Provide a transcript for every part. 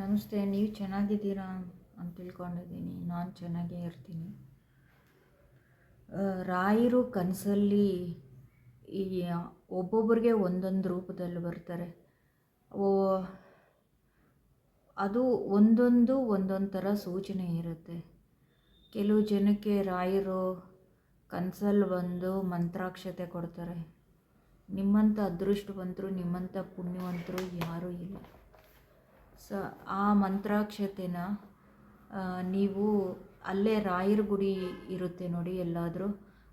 ನಮಸ್ತೆ, ನೀವು ಚೆನ್ನಾಗಿದ್ದೀರಾ ಅಂತ ತಿಳ್ಕೊಂಡಿದ್ದೀನಿ. ನಾನು ಚೆನ್ನಾಗೇ ಇರ್ತೀನಿ. ರಾಯರು ಕನಸಲ್ಲಿ ಈ ಒಬ್ಬೊಬ್ಬರಿಗೆ ಒಂದೊಂದು ರೂಪದಲ್ಲಿ ಬರ್ತಾರೆ. ಓ, ಅದು ಒಂದೊಂದು ಒಂದೊಂದು ಥರ ಸೂಚನೆ ಇರುತ್ತೆ. ಕೆಲವು ಜನಕ್ಕೆ ರಾಯರು ಕನಸಲ್ಲಿ ಬಂದು ಮಂತ್ರಾಕ್ಷತೆ ಕೊಡ್ತಾರೆ. ನಿಮ್ಮಂಥ ಅದೃಷ್ಟವಂತರು ನಿಮ್ಮಂಥ ಪುಣ್ಯವಂತರು ಯಾರೂ ಇಲ್ಲ. ಸ, ಆ ಮಂತ್ರಾಕ್ಷತೆನ ನೀವು ಅಲ್ಲೇ ರಾಯರ ಗುಡಿ ಇರುತ್ತೆ ನೋಡಿ ಎಲ್ಲಾದರೂ,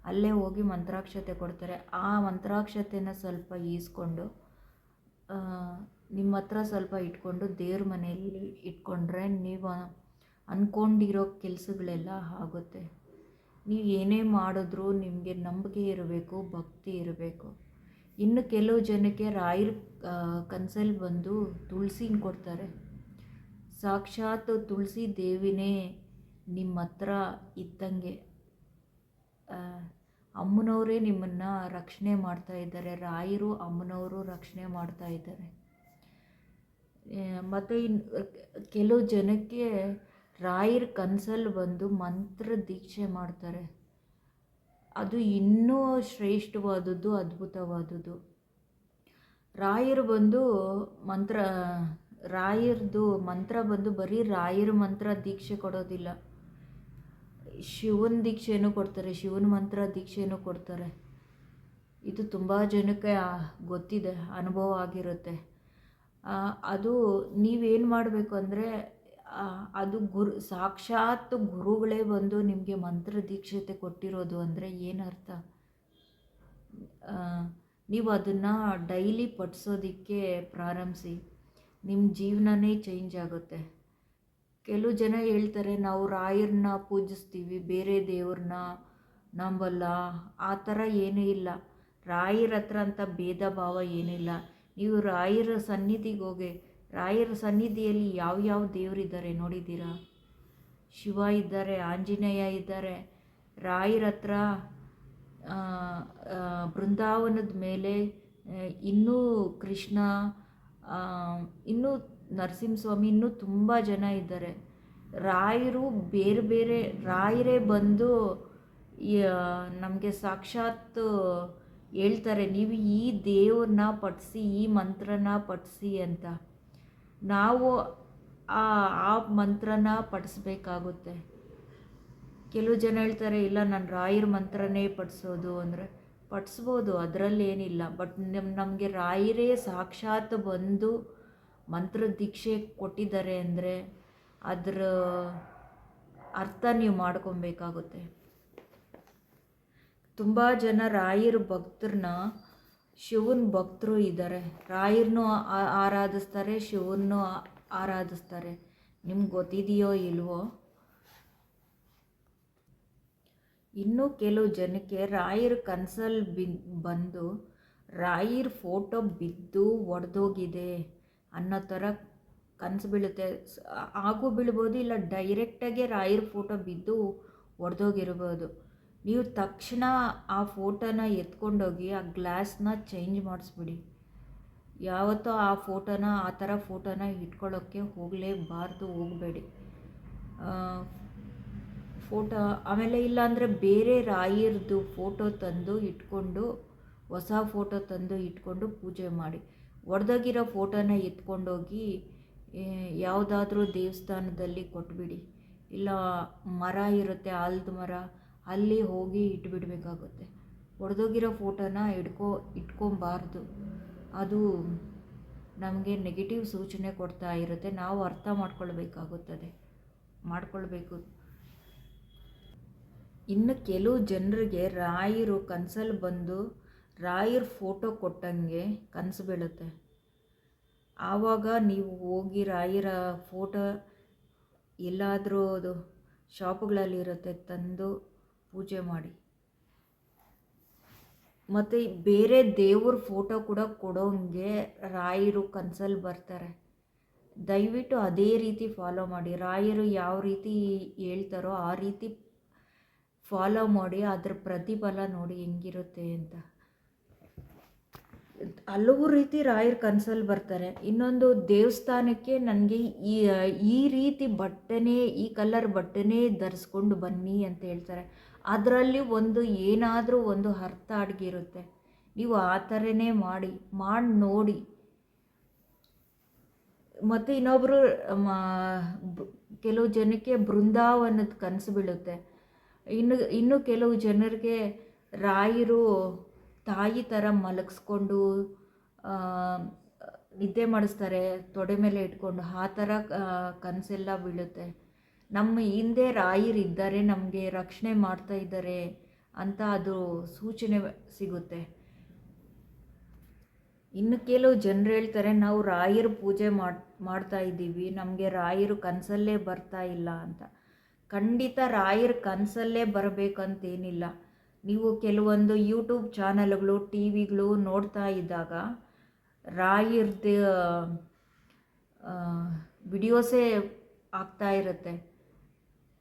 ಅಲ್ಲೇ ಹೋಗಿ ಮಂತ್ರಾಕ್ಷತೆ ಕೊಡ್ತಾರೆ. ಆ ಮಂತ್ರಾಕ್ಷತೆನ ಸ್ವಲ್ಪ ಈಸ್ಕೊಂಡು ನಿಮ್ಮ ಹತ್ರ ಸ್ವಲ್ಪ ಇಟ್ಕೊಂಡು ದೇವ್ರ ಮನೆಯಲ್ಲಿ ಇಟ್ಕೊಂಡ್ರೆ ನೀವು ಅಂದ್ಕೊಂಡಿರೋ ಕೆಲಸಗಳೆಲ್ಲ ಆಗುತ್ತೆ. ನೀವು ಏನೇ ಮಾಡಿದ್ರೂ ನಿಮಗೆ ನಂಬಿಕೆ ಇರಬೇಕು, ಭಕ್ತಿ ಇರಬೇಕು. ಇನ್ನು ಕೆಲವು ಜನಕ್ಕೆ ರಾಯರ್ ಕನ್ಸಲ್ಲಿ ಬಂದು ತುಳಸಿನ ಕೊಡ್ತಾರೆ. ಸಾಕ್ಷಾತ್ ತುಳಸಿ ದೇವಿನೇ ನಿಮ್ಮ ಹತ್ರ ಇದ್ದಂಗೆ ಅಮ್ಮನವರೇ ನಿಮ್ಮನ್ನು ರಕ್ಷಣೆ ಮಾಡ್ತಾ ಇದ್ದಾರೆ. ರಾಯರು ಅಮ್ಮನವರು ರಕ್ಷಣೆ ಮಾಡ್ತಾ ಇದ್ದಾರೆ. ಮತ್ತು ಇನ್ನು ಕೆಲವು ಜನಕ್ಕೆ ರಾಯರ ಕನಸಲ್ಲಿ ಬಂದು ಮಂತ್ರ ದೀಕ್ಷೆ ಮಾಡ್ತಾರೆ. ಅದು ಇನ್ನೂ ಶ್ರೇಷ್ಠವಾದದ್ದು, ಅದ್ಭುತವಾದದ್ದು. ರಾಯರು ಬಂದು ಮಂತ್ರ, ರಾಯರದು ಮಂತ್ರ ಬಂದು ಬರೀ ರಾಯರ ಮಂತ್ರ ದೀಕ್ಷೆ ಕೊಡೋದಿಲ್ಲ. ಶಿವನ ದೀಕ್ಷೆನೂ ಕೊಡ್ತಾರೆ, ಶಿವನ ಮಂತ್ರ ದೀಕ್ಷೆನೂ ಕೊಡ್ತಾರೆ. ಇದು ತುಂಬ ಜನಕ್ಕೆ ಗೊತ್ತಿದೆ, ಅನುಭವ ಆಗಿರುತ್ತೆ. ಅದು ನೀವೇನು ಮಾಡಬೇಕು ಅಂದರೆ ಅದು ಗುರು, ಸಾಕ್ಷಾತ್ ಗುರುಗಳೇ ಬಂದು ನಿಮಗೆ ಮಂತ್ರ ದೀಕ್ಷತೆ ಕೊಟ್ಟಿರೋದು ಅಂದರೆ ಏನರ್ಥ ನೀವು ಅದನ್ನು ಡೈಲಿ ಪಠಿಸೋದಕ್ಕೆ ಪ್ರಾರಂಭಿಸಿ ನಿಮ್ಮ ಜೀವನನೇ ಚೇಂಜ್ ಆಗುತ್ತೆ. ಕೆಲವು ಜನ ಹೇಳ್ತಾರೆ, ನಾವು ರಾಯರನ್ನ ಪೂಜಿಸ್ತೀವಿ, ಬೇರೆ ದೇವ್ರನ್ನ ನಂಬಲ್ಲ, ಆ ಥರ ಏನೂ ಇಲ್ಲ. ರಾಯರ ಹತ್ರ ಅಂತ ಭೇದ ಭಾವ ಏನಿಲ್ಲ. ನೀವು ರಾಯರ ಸನ್ನಿಧಿಗೆ ಹೋಗಿ ರಾಯರ ಸನ್ನಿಧಿಯಲ್ಲಿ ಯಾವ ಯಾವ ದೇವರಿದ್ದಾರೆ ನೋಡಿದ್ದೀರಾ? ಶಿವ ಇದ್ದಾರೆ, ಆಂಜನೇಯ ಇದ್ದಾರೆ. ರಾಯರ ಹತ್ರ ಬೃಂದಾವನದ ಮೇಲೆ ಇನ್ನೂ ಕೃಷ್ಣ ಇನ್ನೂ ನರಸಿಂಹಸ್ವಾಮಿ, ಇನ್ನೂ ತುಂಬ ಜನ ಇದ್ದಾರೆ. ರಾಯರು ಬೇರೆ ಬೇರೆ, ರಾಯರೇ ಬಂದು ನಮಗೆ ಸಾಕ್ಷಾತ್ ಹೇಳ್ತಾರೆ, ನೀವು ಈ ದೇವ್ರನ್ನ ಪಠಿಸಿ, ಈ ಮಂತ್ರನ ಪಠಿಸಿ ಅಂತ. ನಾವು ಆ ಆ ಮಂತ್ರನ ಪಠಿಸ್ಬೇಕಾಗುತ್ತೆ. ಕೆಲವು ಜನ ಹೇಳ್ತಾರೆ, ಇಲ್ಲ, ನಾನು ರಾಯರ ಮಂತ್ರನೇ ಪಠಿಸೋದು. ಅಂದರೆ ಪಠಿಸ್ಬೋದು ಅದರಲ್ಲಿ ಏನಿಲ್ಲ ಬಟ್ ನಮ್ಮ ನಮಗೆ ರಾಯರೇ ಸಾಕ್ಷಾತ್ ಬಂದು ಮಂತ್ರ ದೀಕ್ಷೆ ಕೊಟ್ಟಿದ್ದಾರೆ ಅಂದರೆ ಅದರ ಅರ್ಥ ನೀವು ಮಾಡ್ಕೊಬೇಕಾಗುತ್ತೆ. ತುಂಬ ಜನ ರಾಯರ ಭಕ್ತರನ್ನ ಶಿವನ ಭಕ್ತರು ಇದ್ದಾರೆ. ರಾಯರನ್ನು ಆರಾಧಿಸ್ತಾರೆ ಶಿವನ್ನು ಆರಾಧಿಸ್ತಾರೆ. ನಿಮ್ಗೆ ಗೊತ್ತಿದೆಯೋ ಇಲ್ವೋ? ಇನ್ನೂ ಕೆಲವು ಜನಕ್ಕೆ ರಾಯರ ಕನ್ಸಲ್ ಬಿ ಬಂದು ರಾಯರ ಫೋಟೋ ಬಿದ್ದು ಒಡೆದೋಗಿದೆ ಅನ್ನೋ ಥರ ಕನಸು ಬೀಳುತ್ತೆ. ಹಾಗೂ ಆಗು ಬೀಳ್ಬೋದು ಇಲ್ಲ ಡೈರೆಕ್ಟಾಗಿ ರಾಯರ ಫೋಟೋ ಬಿದ್ದು ಒಡೆದೋಗಿರ್ಬೋದು. ನೀವು ತಕ್ಷಣ ಆ ಫೋಟೋನ ಎತ್ಕೊಂಡೋಗಿ ಆ ಗ್ಲಾಸ್ನ ಚೇಂಜ್ ಮಾಡಿಸ್ಬಿಡಿ. ಯಾವತ್ತೂ ಆ ಫೋಟೋನ, ಆ ಥರ ಫೋಟೋನ ಇಟ್ಕೊಳ್ಳೋಕ್ಕೆ ಹೋಗಲೇಬಾರ್ದು, ಹೋಗಬೇಡಿ. ಫೋಟೋ, ಆಮೇಲೆ ಇಲ್ಲಾಂದರೆ ಬೇರೆ ರಾಯರದು ಫೋಟೋ ತಂದು ಇಟ್ಕೊಂಡು, ಹೊಸ ಫೋಟೋ ತಂದು ಇಟ್ಕೊಂಡು ಪೂಜೆ ಮಾಡಿ. ಒಡೆದೋಗಿರೋ ಫೋಟೋನ ಎತ್ಕೊಂಡೋಗಿ ಯಾವುದಾದ್ರೂ ದೇವಸ್ಥಾನದಲ್ಲಿ ಕೊಟ್ಬಿಡಿ. ಇಲ್ಲ ಮರ ಇರುತ್ತೆ, ಆಲದ ಮರ ಅಲ್ಲಿ ಹೋಗಿ ಇಟ್ಬಿಡ್ಬೇಕಾಗುತ್ತೆ. ಒಡೆದೋಗಿರೋ ಫೋಟೋನ ಹಿಡ್ಕೊ, ಇಟ್ಕೊಬಾರ್ದು. ಅದು ನಮಗೆ ನೆಗೆಟಿವ್ ಸೂಚನೆ ಕೊಡ್ತಾ ಇರುತ್ತೆ. ನಾವು ಅರ್ಥ ಮಾಡ್ಕೊಳ್ಬೇಕಾಗುತ್ತದೆ. ಮಾಡಿಕೊಳ್ಬೇಕು. ಇನ್ನು ಕೆಲವು ಜನರಿಗೆ ರಾಯರು ಕನಸಲ್ಲಿ ಬಂದು ರಾಯರ ಫೋಟೋ ಕೊಟ್ಟಂಗೆ ಕನಸು ಬೀಳುತ್ತೆ. ಆವಾಗ ನೀವು ಹೋಗಿ ರಾಯರ ಫೋಟೋ ಎಲ್ಲಾದರೂ ಅದು ಶಾಪ್ಗಳಲ್ಲಿರುತ್ತೆ, ತಂದು ಪೂಜೆ ಮಾಡಿ. ಮತ್ತು ಬೇರೆ ದೇವ್ರ ಫೋಟೋ ಕೂಡ ಕೊಡೋಂಗೆ ರಾಯರು ಕನಸಲ್ಲಿ ಬರ್ತಾರೆ. ದಯವಿಟ್ಟು ಅದೇ ರೀತಿ ಫಾಲೋ ಮಾಡಿ. ರಾಯರು ಯಾವ ರೀತಿ ಹೇಳ್ತಾರೋ ಆ ರೀತಿ ಫಾಲೋ ಮಾಡಿ. ಅದ್ರ ಪ್ರತಿಫಲ ನೋಡಿ ಹೆಂಗಿರುತ್ತೆ ಅಂತ. ಹಲವು ರೀತಿ ರಾಯರ ಕನಸಲ್ಲಿ ಬರ್ತಾರೆ. ಇನ್ನೊಂದು ದೇವಸ್ಥಾನಕ್ಕೆ ನನಗೆ ಈ ಈ ರೀತಿ ಬಟ್ಟೆನೇ, ಈ ಕಲರ್ ಬಟ್ಟೆನೇ ಧರಿಸ್ಕೊಂಡು ಬನ್ನಿ ಅಂತ ಹೇಳ್ತಾರೆ. ಅದರಲ್ಲಿ ಒಂದು ಏನಾದರೂ ಒಂದು ಅರ್ಥ ಅಡಗಿರುತ್ತೆ. ನೀವು ಆ ಥರನೇ ಮಾಡಿ ಮಾಡಿ ನೋಡಿ. ಮತ್ತು ಇನ್ನೊಬ್ಬರು ಕೆಲವು ಜನಕ್ಕೆ ಬೃಂದಾವನದ ಕನಸು ಬೀಳುತ್ತೆ. ಇನ್ನು ಇನ್ನು ಕೆಲವು ಜನರಿಗೆ ರಾಯರು ತಾಯಿ ಥರ ಮಲಗಿಸ್ಕೊಂಡು ನಿದ್ದೆ ಮಾಡಿಸ್ತಾರೆ, ತೊಡೆ ಮೇಲೆ ಇಟ್ಕೊಂಡು, ಆ ಥರ ಕನಸೆಲ್ಲ ಬೀಳುತ್ತೆ. ನಮ್ಮ ಹಿಂದೆ ರಾಯರು ಇದ್ದಾರೆ ನಮಗೆ ರಕ್ಷಣೆ ಮಾಡ್ತಾ ಇದ್ದಾರೆ ಅಂತ ಅದು ಸೂಚನೆ ಸಿಗುತ್ತೆ. ಇನ್ನು ಕೆಲವು ಜನರು ಹೇಳ್ತಾರೆ, ನಾವು ರಾಯರ ಪೂಜೆ ಮಾಡಿ, ಮಾಡ್ತಾ ಇದ್ದೀವಿ, ನಮಗೆ ರಾಯರು ಕನಸಲ್ಲೇ ಬರ್ತಾ ಇಲ್ಲ ಅಂತ. ಖಂಡಿತ ರಾಯರ ಕನಸಲ್ಲೇ ಬರಬೇಕಂತೇನಿಲ್ಲ. ನೀವು ಕೆಲವೊಂದು ಯೂಟ್ಯೂಬ್ ಚಾನಲ್ಗಳು ಟಿ ವಿಗಳು ನೋಡ್ತಾ ಇದ್ದಾಗ ರಾಯರ್ದು ವಿಡಿಯೋಸೇ ಆಗ್ತಾ ಇರುತ್ತೆ.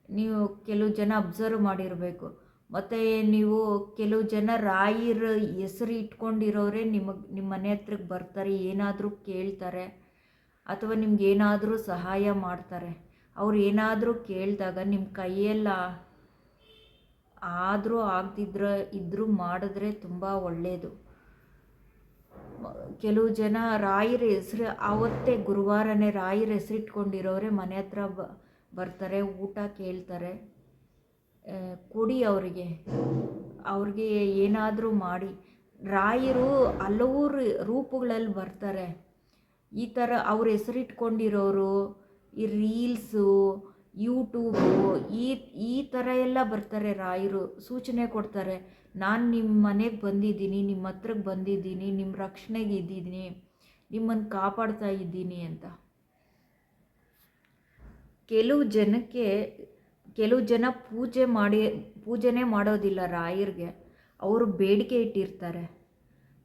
ನೀವು ಕೆಲವು ಜನ ಅಬ್ಸರ್ವ್ ಮಾಡಿರಬೇಕು. ಮತ್ತು ನೀವು ಕೆಲವು ಜನ ರಾಯರ ಹೆಸರು ಇಟ್ಕೊಂಡಿರೋರೆ ನಿಮಗೆ, ನಿಮ್ಮ ಮನೆ ಹತ್ರಕ್ಕೆ ಬರ್ತಾರೆ, ಏನಾದರೂ ಕೇಳ್ತಾರೆ, ಅಥವಾ ನಿಮ್ಗೆ ಏನಾದರೂ ಸಹಾಯ ಮಾಡ್ತಾರೆ. ಅವ್ರು ಏನಾದರೂ ಕೇಳಿದಾಗ ನಿಮ್ಮ ಕೈಯೆಲ್ಲ ಆದರೂ ಆಗದಿದ್ರೆ ಇದ್ದರೂ ಮಾಡಿದ್ರೆ ತುಂಬ ಒಳ್ಳೆಯದು ಕೆಲವು ಜನ ರಾಯರ ಹೆಸ್ರು ಆವತ್ತೇ ಗುರುವಾರನೇ ರಾಯರ ಹೆಸರಿಟ್ಕೊಂಡಿರೋರೆ ಮನೆ ಹತ್ರ ಬ, ಬರ್ತಾರೆ, ಊಟ ಕೇಳ್ತಾರೆ. ಕೊಡಿ ಅವರಿಗೆ. ಅವ್ರಿಗೆ ಏನಾದರೂ ಮಾಡಿ. ರಾಯರು ಹಲವು ರೂಪಗಳಲ್ಲಿ ಬರ್ತಾರೆ. ಈ ಥರ ಅವ್ರ ಹೆಸರಿಟ್ಕೊಂಡಿರೋರು ಈ ರೀಲ್ಸು ಯೂಟ್ಯೂಬು ಈ ಈ ಥರ ಎಲ್ಲ ಬರ್ತಾರೆ ರಾಯರು, ಸೂಚನೆ ಕೊಡ್ತಾರೆ. ನಾನು ನಿಮ್ಮ ಮನೆಗೆ ಬಂದಿದ್ದೀನಿ ನಿಮ್ಮ ಹತ್ರಕ್ಕೆ ಬಂದಿದ್ದೀನಿ ನಿಮ್ಮ ರಕ್ಷಣೆಗೆ ಇದ್ದೀನಿ ನಿಮ್ಮನ್ನು ಕಾಪಾಡ್ತಾ ಇದ್ದೀನಿ ಅಂತ. ಕೆಲವು ಜನಕ್ಕೆ, ಕೆಲವು ಜನ ಪೂಜೆ ಮಾಡಿ, ಪೂಜೆನೇ ಮಾಡೋದಿಲ್ಲ ರಾಯರಿಗೆ. ಅವರು ಬೇಡಿಕೆ ಇಟ್ಟಿರ್ತಾರೆ.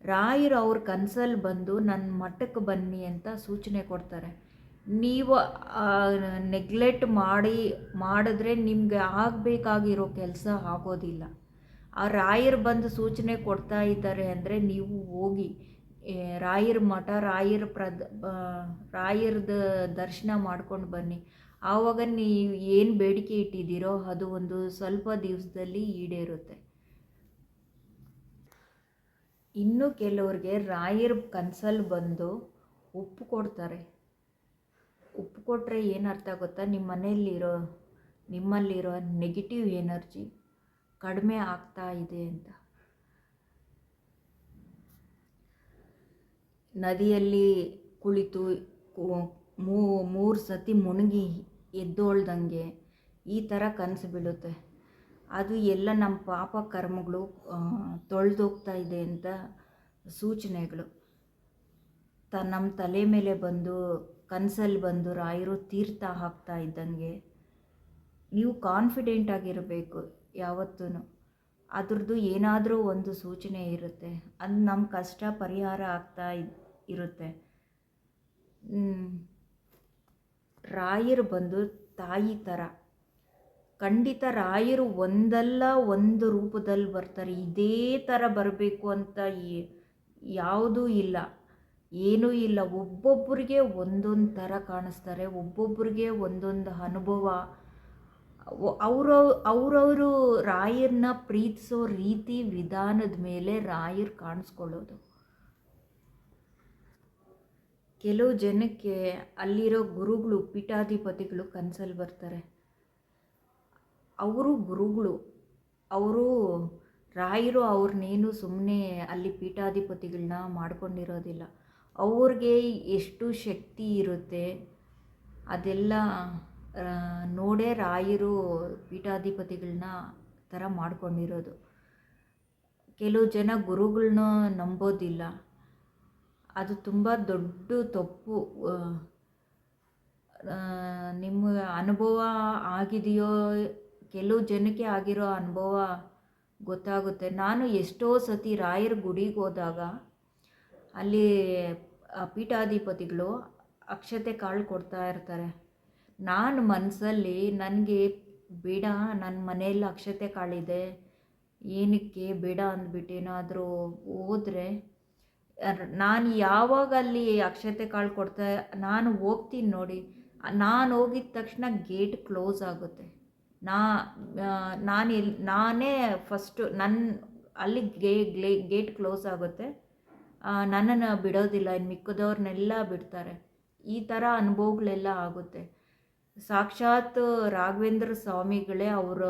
ರಾಯರು ಅವ್ರ ಕನಸಲ್ಲಿ ಬಂದು ನನ್ನ ಮಠಕ್ಕೆ ಬನ್ನಿ ಅಂತ ಸೂಚನೆ ಕೊಡ್ತಾರೆ. ನೀವು ನೆಗ್ಲೆಕ್ಟ್ ಮಾಡಿ, ಮಾಡಿದ್ರೆ ನಿಮಗೆ ಆಗಬೇಕಾಗಿರೋ ಕೆಲಸ ಆಗೋದಿಲ್ಲ. ಆ ರಾಯರು ಬಂದು ಸೂಚನೆ ಕೊಡ್ತಾ ಇದ್ದಾರೆ ಅಂದರೆ ನೀವು ಹೋಗಿ ರಾಯರ ಮಠ, ರಾಯರ ಪ್ರದ ರಾಯರದ ದರ್ಶನ ಮಾಡ್ಕೊಂಡು ಬನ್ನಿ. ಆವಾಗ ನೀವು ಏನು ಬೇಡಿಕೆ ಇಟ್ಟಿದ್ದೀರೋ ಅದು ಒಂದು ಸ್ವಲ್ಪ ದಿವಸದಲ್ಲಿ ಈಡೇರುತ್ತೆ. ಇನ್ನು ಕೆಲವ್ರಿಗೆ ರಾಯರ ಕನ್ಸಲ್ಲಿ ಬಂದು ಒಪ್ಪು ಕೊಡ್ತಾರೆ. ಉಪ್ಪು ಕೊಟ್ಟರೆ ಏನು ಅರ್ಥ ಗೊತ್ತಾ? ನಿಮ್ಮ ಮನೆಯಲ್ಲಿರೋ ನಿಮ್ಮಲ್ಲಿರೋ ನೆಗೆಟಿವ್ ಎನರ್ಜಿ ಕಡಿಮೆ ಆಗ್ತಾ ಇದೆ ಅಂತ. ನದಿಯಲ್ಲಿ ಕುಳಿತು ಮೂರು ಸತಿ ಮುಣುಗಿ ಎದ್ದೋಳ್ದಂಗೆ ಈ ಥರ ಕನಸು ಬೀಳುತ್ತೆ. ಅದು ಎಲ್ಲ ನಮ್ಮ ಪಾಪ ಕರ್ಮಗಳು ತೊಳೆದೋಗ್ತಾ ಇದೆ ಅಂತ ಸೂಚನೆಗಳು. ತ ನಮ್ಮ ತಲೆ ಮೇಲೆ ಬಂದು ಕನಸಲ್ಲಿ ಬಂದು ರಾಯರು ತೀರ್ಥ ಹಾಕ್ತಾ ಇದ್ದಂಗೆ ನೀವು ಕಾನ್ಫಿಡೆಂಟ್ ಆಗಿರಬೇಕು ಯಾವತ್ತೂ ಅದ್ರದ್ದು ಏನಾದರೂ ಒಂದು ಸೂಚನೆ ಇರುತ್ತೆ. ಅದು ನಮ್ಮ ಕಷ್ಟ ಪರಿಹಾರ ಆಗ್ತಾ ಇರುತ್ತೆ. ರಾಯರು ಬಂದು ತಾಯಿ ಥರ. ಖಂಡಿತ ರಾಯರು ಒಂದಲ್ಲ ಒಂದು ರೂಪದಲ್ಲಿ ಬರ್ತಾರೆ. ಇದೇ ಥರ ಬರಬೇಕು ಅಂತ ಯಾವುದೂ ಇಲ್ಲ. ಏನೂ ಇಲ್ಲ. ಒಬ್ಬೊಬ್ಬರಿಗೆ ಒಂದೊಂದು ಥರ ಕಾಣಿಸ್ತಾರೆ. ಒಬ್ಬೊಬ್ಬರಿಗೆ ಒಂದೊಂದು ಅನುಭವ. ಅವರವ್ರು ಅವರವರು ರಾಯರನ್ನ ಪ್ರೀತಿಸೋ ರೀತಿ ವಿಧಾನದ ಮೇಲೆ ರಾಯರು ಕಾಣಿಸ್ಕೊಳ್ಳೋದು. ಕೆಲವು ಜನಕ್ಕೆ ಅಲ್ಲಿರೋ ಗುರುಗಳು, ಪೀಠಾಧಿಪತಿಗಳು ಕನಸಲ್ಲಿ ಬರ್ತಾರೆ. ಅವರು ಗುರುಗಳು. ಅವರು ರಾಯರು ಅವ್ರನ್ನೇನು ಸುಮ್ಮನೆ ಅಲ್ಲಿ ಪೀಠಾಧಿಪತಿಗಳನ್ನ ಮಾಡ್ಕೊಂಡಿರೋದಿಲ್ಲ. ಅವ್ರಿಗೆ ಎಷ್ಟು ಶಕ್ತಿ ಇರುತ್ತೆ ಅದೆಲ್ಲ ನೋಡೇ ರಾಯರು ಪೀಠಾಧಿಪತಿಗಳನ್ನ ಥರ ಮಾಡ್ಕೊಂಡಿರೋದು. ಕೆಲವು ಜನ ಗುರುಗಳನ್ನ ನಂಬೋದಿಲ್ಲ. ಅದು ತುಂಬ ದೊಡ್ಡ ತಪ್ಪು. ನಿಮ್ಮ ಅನುಭವ ಆಗಿದೆಯೋ, ಕೆಲವು ಜನಕ್ಕೆ ಆಗಿರೋ ಅನುಭವ ಗೊತ್ತಾಗುತ್ತೆ. ನಾನು ಎಷ್ಟೋ ಸತಿ ರಾಯರ ಗುಡಿಗೆ ಹೋದಾಗ ಅಲ್ಲಿ ಪೀಠಾಧಿಪತಿಗಳು ಅಕ್ಷತೆ ಕಾಳು ಕೊಡ್ತಾ ಇರ್ತಾರೆ. ನಾನು ಮನಸ್ಸಲ್ಲಿ ನನಗೆ ಬೇಡ ನನ್ನ ಮನೆಯಲ್ಲಿ ಅಕ್ಷತೆ ಕಾಳಿದೆ, ಏನಕ್ಕೆ ಬೇಡ ಅಂದ್ಬಿಟ್ಟು ಏನಾದರೂ ಹೋದರೆ ನಾನು ಯಾವಾಗ ಅಲ್ಲಿ ಅಕ್ಷತೆ ಕಾಳು ಕೊಡ್ತಾ, ನಾನು ಹೋಗ್ತೀನಿ ನೋಡಿ. ನಾನು ಹೋಗಿದ ತಕ್ಷಣ ಗೇಟ್ ಕ್ಲೋಸ್ ಆಗುತ್ತೆ. ನಾ ನಾನು ಎಲ್ಲಿ ನಾನೇ ಫಸ್ಟು ನನ್ನ ಅಲ್ಲಿ ಗೇ, ಗೇಟ್ ಕ್ಲೋಸ್ ಆಗುತ್ತೆ. ನನ್ನನ್ನು ಬಿಡೋದಿಲ್ಲ ಇನ್ನು ಮಿಕ್ಕದವ್ರನ್ನೆಲ್ಲ ಬಿಡ್ತಾರೆ. ಈ ಥರ ಅನುಭವಗಳೆಲ್ಲ ಆಗುತ್ತೆ. ಸಾಕ್ಷಾತ್ ರಾಘವೇಂದ್ರ ಸ್ವಾಮಿಗಳೇ ಅವರ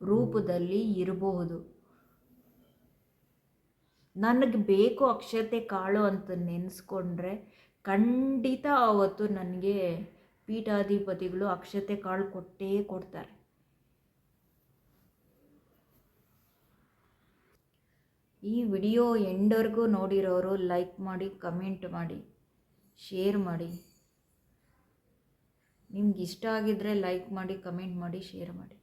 ರೂಪದಲ್ಲಿ ಇರಬಹುದು. ನನಗೆ ಬೇಕು ಅಕ್ಷತೆ ಕಾಳು ಅಂತ ನೆನೆಸ್ಕೊಂಡ್ರೆ ಖಂಡಿತ ಆವತ್ತು ನನಗೆ ಪೀಠಾಧಿಪತಿಗಳು ಅಕ್ಷತೆ ಕಾಳು ಕೊಟ್ಟೇ ಕೊಡ್ತಾರೆ. ಈ ವಿಡಿಯೋ ಎಂಡರ್ಗೂ ನೋಡಿರೋರು ಲೈಕ್ ಮಾಡಿ ಕಮೆಂಟ್ ಮಾಡಿ ಶೇರ್ ಮಾಡಿ. ನಿಮ್ಗೆ ಇಷ್ಟ ಆಗಿದ್ದರೆ ಲೈಕ್ ಮಾಡಿ ಕಮೆಂಟ್ ಮಾಡಿ ಶೇರ್ ಮಾಡಿ.